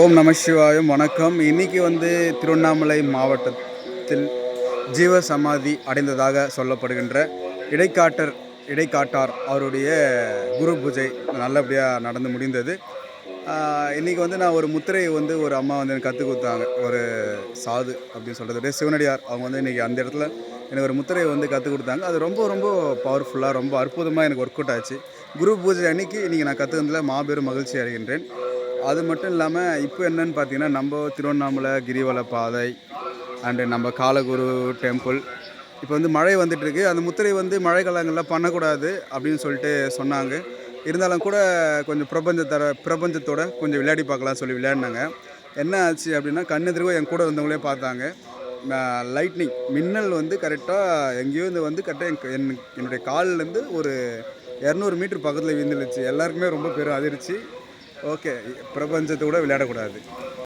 ஓம் நம சிவாயம். வணக்கம். இன்னைக்கு வந்து திருவண்ணாமலை மாவட்டத்தில் ஜீவ சமாதி அடைந்ததாக சொல்லப்படுகின்ற இடைக்காட்டர் இடைக்காட்டார் அவருடைய குரு பூஜை நல்லபடியாக நடந்து முடிந்தது. இன்றைக்கி வந்து நான் ஒரு முத்திரையை வந்து ஒரு அம்மா வந்து எனக்கு கற்றுக் கொடுத்தாங்க. ஒரு சாது அப்படின்னு சொல்கிறது சிவனடியார் அவங்க வந்து இன்றைக்கி அந்த இடத்துல எனக்கு ஒரு முத்திரையை வந்து கற்றுக் கொடுத்தாங்க. அது ரொம்ப ரொம்ப பவர்ஃபுல்லாக ரொம்ப அற்புதமாக எனக்கு ஒர்க் அவுட் ஆச்சு. குரு பூஜை அன்னைக்கு இன்றைக்கி நான் கற்றுக்கிறதுல மாபெரும் மகிழ்ச்சி அடைகின்றேன். அது மட்டும் இல்லாமல் இப்போ என்னன்னு பார்த்தீங்கன்னா நம்ம திருவண்ணாமலை கிரிவல பாதை அண்டு நம்ம காலகுரு டெம்பிள் இப்போ வந்து மழை வந்துட்டுருக்கு அந்த முத்திரை வந்து மழை காலங்களில் பண்ணக்கூடாது அப்படின்னு சொல்லிட்டு சொன்னாங்க. இருந்தாலும் கூட கொஞ்சம் பிரபஞ்சத்தர பிரபஞ்சத்தோட கொஞ்சம் விளையாடி பார்க்கலாம் சொல்லி விளையாடினாங்க. என்ன ஆச்சு அப்படின்னா கண்ணு திரும்ப என் கூட வந்தவங்களே பார்த்தாங்க. லைட்னிங் மின்னல் வந்து கரெக்டாக எங்கேயோ இருந்து வந்து கரெக்டாக என் என்னுடைய கால்லேருந்து ஒரு இரநூறு மீட்டர் பக்கத்தில் விழுந்துருச்சு. எல்லாருக்குமே ரொம்ப பெரும் அதிர்ச்சி. ஓகே பிரபஞ்சத்தை கூட விளையாடக்கூடாது.